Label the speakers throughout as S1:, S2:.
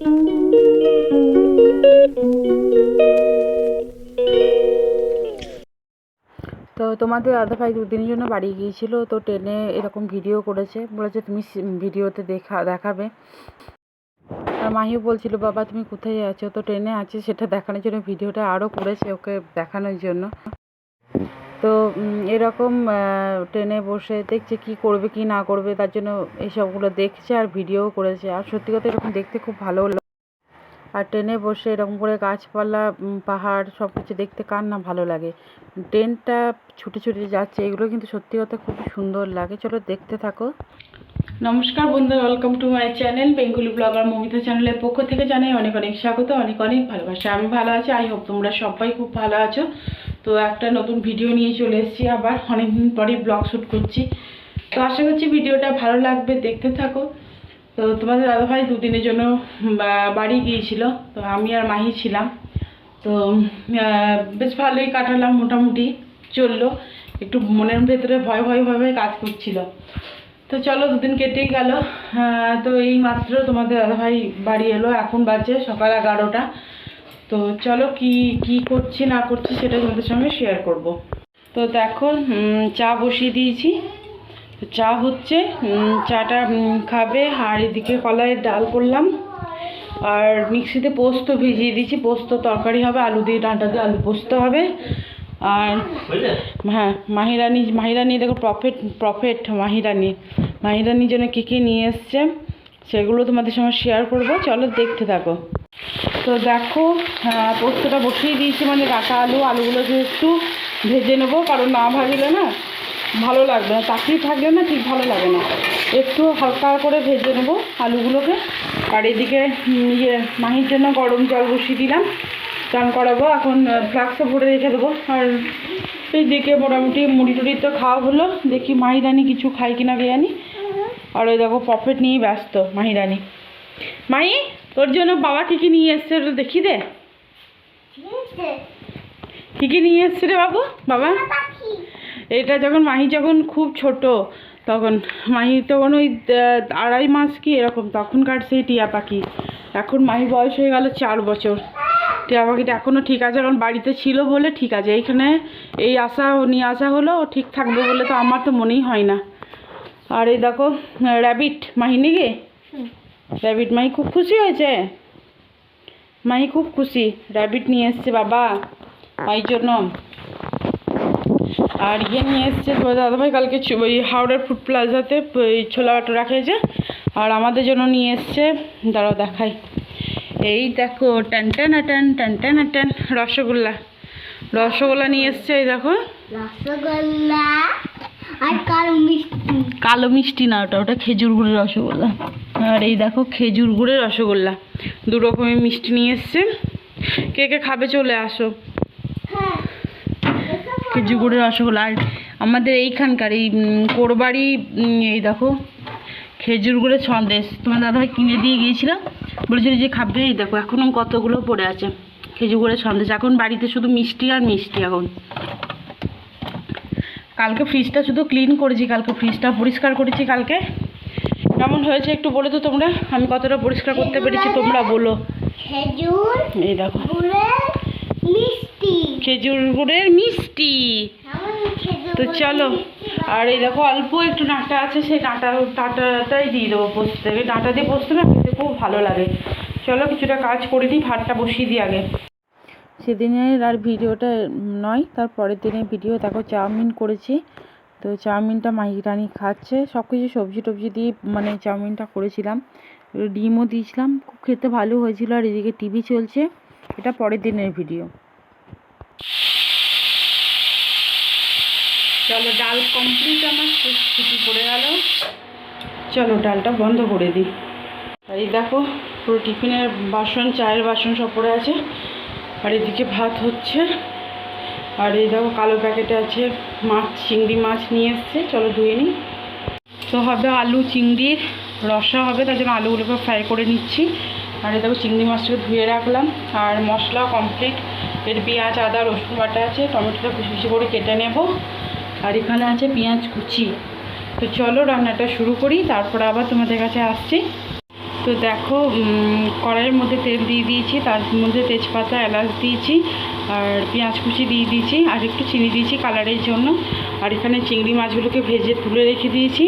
S1: তো তোমাদের দাদা ভাই দুদিনের জন্য বাড়ি গিয়েছিল, তো ট্রেনে এরকম ভিডিও করেছে। বলেছে তুমি ভিডিওতে দেখা, দেখাবে। আর মাহিও বলছিল, বাবা, তুমি কোথায় আছো? তো ট্রেনে আছে, সেটা দেখানোর জন্য ভিডিওটা আরও করেছে, ওকে দেখানোর জন্য। তো এরকম ট্রেনে বসে দেখছে কি করবে, কি না করবে, তার জন্য এইসবগুলো দেখছে আর ভিডিও করেছে। আর সত্যি কথা এরকম দেখতে খুব ভালো আর ট্রেনে বসে এরকম করে গাছপালা পাহাড় সব কিছু দেখতে কার না ভালো লাগে। ট্রেনটা ছুটে ছুটে যাচ্ছে, এগুলো কিন্তু সত্যি কথা খুব সুন্দর লাগে। চলো দেখতে থাকো।
S2: নমস্কার বন্ধুরা welcome to my channel Bengali blogger Mamita চ্যানেলের পক্ষ থেকে জানাই অনেক অনেক স্বাগত, অনেক অনেক ভালোবাসা। আমি ভালো আছি আই হোপ তোমরা সবাই খুব ভালো আছো। তো একটা নতুন ভিডিও নিয়ে চলে এসেছি আবার। অনেকদিন পরেই ব্লগ শ্যুট করছি। তো আশা করছি ভিডিওটা ভালো লাগবে, দেখতে থাকো। তো তোমাদের দাদাভাই দুদিনের জন্য বাড়ি গিয়েছিল। তো আমি আর মাহি ছিলাম। তো বেশ ভালোই কাটালাম মোটামুটি। চলল। একটু মনের ভেতরে ভয় ভয় ভয় ভয় কাজ করছিল। তো চলো, দুদিন কেটেই গেল। তো এই মাত্র তোমাদের দাদাভাই বাড়ি এলো। এখন বাজে সকাল এগারোটা। তো চলো কি কি করছি না করছি সেটা তোমাদের সঙ্গে শেয়ার করব। তো দেখো চা বসিয়ে দিয়েছি। তো চা হচ্ছে চাটা খাবে আর এদিকে কলাইয়ের ডাল করলাম। আর মিক্সিতে পোস্ত ভিজিয়ে দিয়েছি পোস্ত তরকারি হবে আলু দিয়ে ডাঁটা দিয়ে আলু পোস্ত হবে। আর হ্যাঁ মাহিরানি মাহিরানি দেখো প্রফেট প্রফেট মাহিরানি। মাহিরানির জন্য কী কী নিয়ে এসছে সেগুলো তোমাদের সঙ্গে শেয়ার করব। চলো দেখতে থাকো। তো দেখো পোস্তটা বসিয়ে দিয়েছি মানে কাঁচা আলু আলুগুলোকে একটু ভেজে নেব, কারণ না ভাজলে না ভালো লাগবে না। তাকিয়ে থাকলে না ঠিক ভালো লাগে না। একটু হালকা করে ভেজে নেব আলুগুলোকে। আর এদিকে ইয়ে মাহির জন্য গরম জল বসিয়ে দিলাম। চান করাবো, এখন ফ্লাক্সে ভরে রেখে দেবো। আর এইদিকে মোটামুটি মুড়ি টুড়ি তো খাওয়া হলো। দেখি মাহিরানি কিছু খাই কিনা কে আর ওই দেখো পকেট নিয়ে ব্যস্ত মাহিরানি। মাহি তোর জন্য বাবা কী কী নিয়ে এসছে ওটা দেখি দে। কী কী নিয়ে এসছে রে বাবু? বাবা? এটা যখন মাহি যখন খুব ছোট তখন মাহি তখন ওই আড়াই মাস কি এরকম তখনকার সেই টিয়া পাখি। এখন মাহি বয়স হয়ে গেল চার বছর। টিয়া পাখিটা এখনও ঠিক আছে কারণ বাড়িতে ছিল বলে ঠিক আছে। এইখানে এই আশা নিয়ে আসা হলো ও ঠিক থাকবে বলে তো আমার তো মনেই হয় না। আর এই দেখো র্যাবিট মাহি নাকি? র্যাবিট মাই খুব খুশি হয়েছে। মাই খুব খুশি। র্যাবিট নিয়ে এসছে বাবা মাহির জন্য। আর ইয়ে নিয়ে এসছে তোমার দাদাভাই কালকে ওই হাওড়ার ফুড প্লাজাতে ওই ছোলা বাটোরা খেয়েছে। আর আমাদের জন্য নিয়ে এসছে দাঁড়াও দেখাই। এই দেখো টান টান টান টান টান টান রসগোল্লা। রসগোল্লা নিয়ে এসছে এই দেখো।
S3: রসগোল্লা আর কালো মিষ্টি।
S2: কালো মিষ্টি না ওটা ওটা খেজুর গুড়ের রসগোল্লা। আর এই দেখো খেজুর গুড়ের রসগোল্লা। দু রকমের মিষ্টি নিয়ে এসছে। কে কে খাবে চলে আসো। খেজুর গুড়ের রসগোল্লা। আর আমাদের এইখানকার এই কোরবাড়ি এই দেখো, খেজুর গুড়ের সন্দেশ তোমার দাদাভাই কিনে দিয়ে গিয়েছিলাম বলেছিল যে খাবে, এই দেখো এখনও কতগুলো পড়ে আছে খেজুর গুড়ের সন্দেশ এখন বাড়িতে শুধু মিষ্টি আর মিষ্টি এখন। কালকে ফ্রিজটা শুধু ক্লিন করেছি, কালকে ফ্রিজটা পরিষ্কার করেছি কালকে। কেমন হয়েছে একটু বলে তো তোমরা? আমি কতটা পরিষ্কার করতে পেরেছি তোমরা বলো। এই দেখো। খেজুর গুড়ের মিষ্টি। তো চলো আর এই দেখো অল্প একটু ডাঁটা আছে সেই ডাঁটা ডাঁটাটাই দিয়ে দেবো পোস্ত থেকে। ডাঁটা দিয়ে পোস্ত না খেতে খুব ভালো লাগে। চলো কিছুটা কাজ করে দিই ভাতটা বসিয়ে দিই আগে।
S1: সেদিনের আর ভিডিওটা নয় তার পরের দিনের ভিডিও দেখো চাউমিন করেছি। তো চাউমিনটা মাহি রানি খাচ্ছে। সব কিছু সবজি টবজি দিয়ে মানে চাউমিনটা করেছিলাম। ডিমও দিয়েছিলাম। খুব খেতে ভালো হয়েছিল আর এদিকে টিভি চলছে। এটা পরের দিনের ভিডিও।
S2: চলো ডাল কমপ্লিট আমার। ছুটি পড়ে গেল। চলো ডালটা বন্ধ করে দিই। এই দেখো, পুরো টিফিনের বাসন, চায়ের বাসন সব পড়ে আছে। আর এদিকে ভাত হচ্ছে। আর এই দেখো কালো প্যাকেটে আছে মাছ, চিংড়ি মাছ নিয়ে এসছে। চলো ধুয়ে নিই। তো হবে আলু, চিংড়ির রসা হবে, তার জন্য আলুগুলোকে ফ্রাই করে নিচ্ছি। আর এই দেখো চিংড়ি মাছটাকে ধুয়ে রাখলাম। আর মশলা কমপ্লিট এর পেঁয়াজ, আদা, রসুন বাটা আছে। টমেটোটা কুচি কুচি করে কেটে নেব। আর এখানে আছে পেঁয়াজ কুচি। তো চলো রান্নাটা শুরু করি, তারপর আবার তোমাদের কাছে আসছি। তো দেখো কড়াইয়ের মধ্যে তেল দিয়ে দিয়েছি। তার মধ্যে তেজপাতা, এলাচ দিয়েছি। আর পেঁয়াজ কুচি দিয়ে দিয়েছি, আর একটু চিনি দিয়েছি কালারের জন্য। আর এখানে চিংড়ি মাছগুলোকে ভেজে তুলে রেখে দিয়েছি।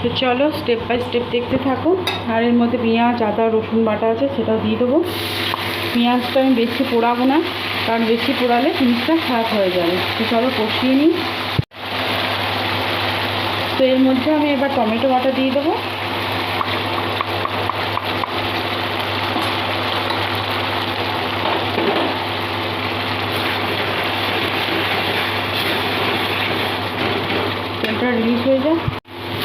S2: তো চলো স্টেপ বাই স্টেপ দেখতে থাকো। আর এর মধ্যে পেঁয়াজ, আদা, রসুন বাটা আছে, সেটাও দিয়ে দেবো। পেঁয়াজটা আমি বেশি পোড়াবো না, কারণ বেশি পোড়ালে জিনিসটা খারাপ হয়ে যাবে। তো চলো কষিয়ে নিই। তো এর মধ্যে আমি এবার টমেটো বাটা দিয়ে দেবো তেলটা রিলিজ হয়ে যায়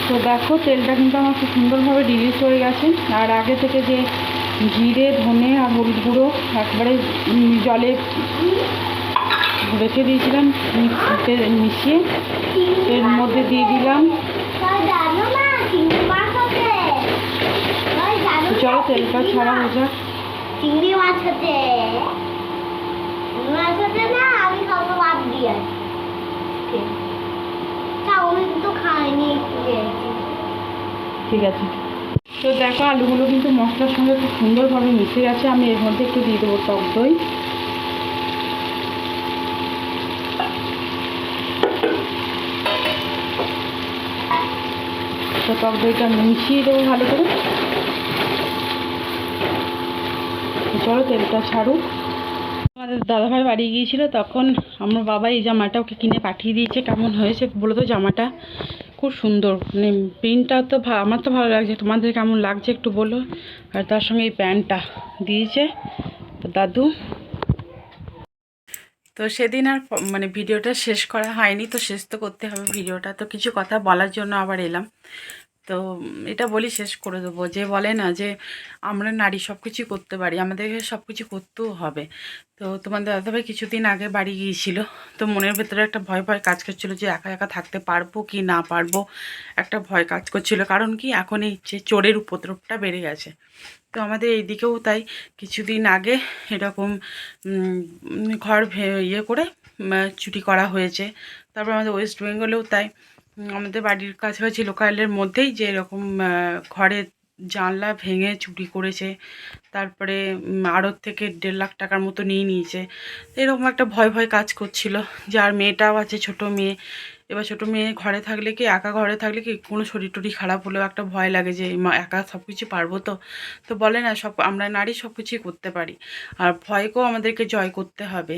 S2: তো দেখো তেলটা কিন্তু আমার খুব সুন্দরভাবে রিলিজ হয়ে গেছে। আর আগে থেকে যে জিরে, ধনে আর হলুদ গুঁড়ো একবারে জলে রেখে দিয়েছিলাম মিশিয়ে। এর মধ্যে দিয়ে দিলাম। চলো তেলটা ছাড়া হয়ে যাক
S3: আছে না আমি খাব বাদ দিয়ে চাউমিন তো খাইনি একটু খেয়েছি
S2: ঠিক আছে। তো দেখো, আলুগুলো কিন্তু মশলার সঙ্গে খুব সুন্দরভাবে মিশে গেছে। আমি এর মধ্যে একটু দিয়ে দেবো টক দই। তো টক দইটা মিশিয়ে দেবো ভালো করে। চলো তেলটা ছাড়ুক। আমাদের দাদাভাই বাড়ি গিয়েছিল, তখন আমার বাবা এই জামাটা ওকে কিনে পাঠিয়ে দিয়েছে। কেমন হয়েছে বলো তো জামাটা? খুব সুন্দর। মানে প্রিন্টটা তো আমার তো ভালো লাগছে। তোমাদের কেমন লাগছে একটু বলো। আর তার সঙ্গে এই প্যান্টটা দিয়েছে। তো দাদু? তো সেদিন আর মানে ভিডিওটা শেষ করা হয়নি। তো শেষ তো করতে হবে ভিডিওটা। তো কিছু কথা বলার জন্য আবার এলাম। তো এটা বলি শেষ করে দেবো। যে বলে না যে আমরা নারী সব কিছু করতে পারি আমাদেরকে সব কিছু করতেও হবে। তো তোমাদের দাদাভাই কিছুদিন আগে বাড়ি গিয়েছিল, তো মনের ভেতরে একটা ভয় ভয় কাজ করছিল যে একা একা থাকতে পারব কি না পারব, একটা ভয় কাজ করছিল। কারণ কি এখন এই যে চোরের উপদ্রবটা বেড়ে গেছে। তো আমাদের এইদিকেও তাই কিছুদিন আগে এরকম ঘর ভে- ইয়ে করে চুরি করা হয়েছে। তারপর আমাদের ওয়েস্ট বেঙ্গলেও তাই। আমাদের বাড়ির কাছাকাছি লোকালের মধ্যেই যে এরকম ঘরে জানলা ভেঙে চুরি করেছে। তারপরে আড়ত থেকে দেড় লাখ টাকার মতো নিয়ে নিয়েছে। এরকম একটা ভয় ভয় কাজ করছিল। যে আর মেয়েটাও আছে, ছোট মেয়ে। এবার ছোট মেয়ে ঘরে থাকলে কি, একা ঘরে থাকলে কি কোনো শরীর টরি খারাপ হলেও একটা ভয় লাগে যে, মা একা সব কিছু পারব তো? তো বলে না, সব আমরা নারী সব কিছুই করতে পারি। আর ভয়কেও আমাদেরকে জয় করতে হবে।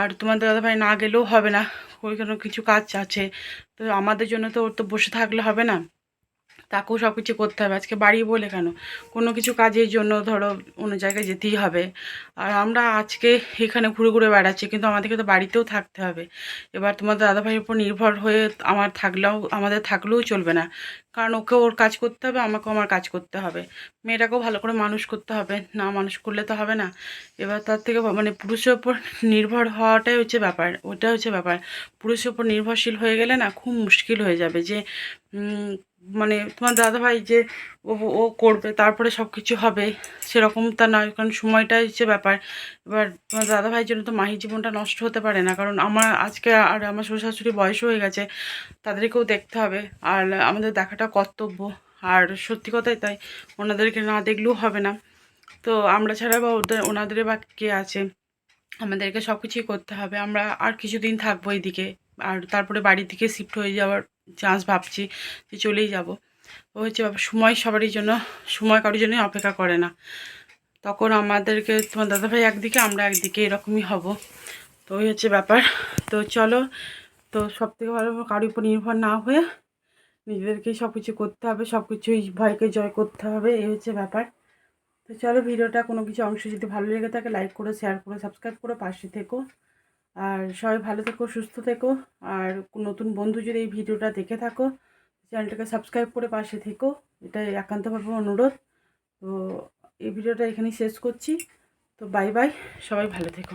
S2: আর তোমাদের দাদা ভাই না গেলেও হবে না। ওই কোনো কিছু কাজ আছে। তো আমাদের জন্য তো ওর তো বসে থাকলে হবে না। তাকেও সব কিছু করতে হবে। আজকে বাড়ি বলে কেন? কোনো কিছু কাজের জন্য ধরো অন্য জায়গায় যেতেই হবে। আর আমরা আজকে এখানে ঘুরে ঘুরে বেড়াচ্ছি, কিন্তু আমাদেরকে তো বাড়িতেও থাকতে হবে। এবার তোমাদের দাদাভাইয়ের উপর নির্ভর হয়ে আমার থাকলেও, আমাদের থাকলেও চলবে না। কারণ ওকে ওর কাজ করতে হবে, আমাকেও আমার কাজ করতে হবে। মেয়েটাকেও ভালো করে মানুষ করতে হবে, না মানুষ করলে তো হবে না। এবার তার থেকে মানে পুরুষের ওপর নির্ভর হওয়াটাই হচ্ছে ব্যাপার, ওটাই হচ্ছে ব্যাপার। পুরুষের উপর নির্ভরশীল হয়ে গেলে না খুব মুশকিল হয়ে যাবে যে মানে তোমার দাদাভাই যে ও ও করবে, তারপরে সব কিছু হবে, সেরকম তা নয়, কারণ সময়টাই হচ্ছে ব্যাপার। এবার তোমার দাদাভাইয়ের জন্য তো মাহির জীবনটা নষ্ট হতে পারে না, কারণ আমার আজকে আর আমার শ্বশুর শাশুড়ি বয়স হয়ে গেছে, তাদেরকেও দেখতে হবে, আর আমাদের দেখাটা কর্তব্য, আর সত্যি কথাই তাই, ওনাদেরকে না দেখলেও হবে না। তো আমরা ছাড়া বা ওদের, ওনাদের বা কে আছে, আমাদেরকে সব কিছুই করতে হবে, আমরা আর কিছুদিন থাকব এইদিকে আর তারপরে বাড়ির দিকে শিফট হয়ে যাওয়ার চান্স ভাবছি যে চলেই যাব। ও হচ্ছে সময় সবারই জন্য, সময় কারোর জন্যই অপেক্ষা করে না। তখন আমাদেরকে, তোমার দাদাভাই একদিকে, আমরা একদিকে, এরকমই হব। তো ওই হচ্ছে ব্যাপার। তো চলো, তো সব থেকে ভালো কারোর উপর নির্ভর না হয়ে নিজেদেরকেই সব কিছু করতে হবে সব কিছুই ভয়কে জয় করতে হবে, এই হচ্ছে ব্যাপার। তো চলো, ভিডিওটা কোনো কিছু অংশ যদি ভালো লেগে থাকে লাইক করে শেয়ার করে সাবস্ক্রাইব করে পাশে থেকো। আর সবাই ভালো থেকো, সুস্থ থেকো। আর নতুন বন্ধু যদি এই ভিডিওটা দেখে থাকো, চ্যানেলটাকে সাবস্ক্রাইব করে পাশে থেকো। এটাই একান্তভাবে অনুরোধ। তো এই ভিডিওটা এখানেই শেষ করছি। তো বাই বাই সবাই ভালো থেকো।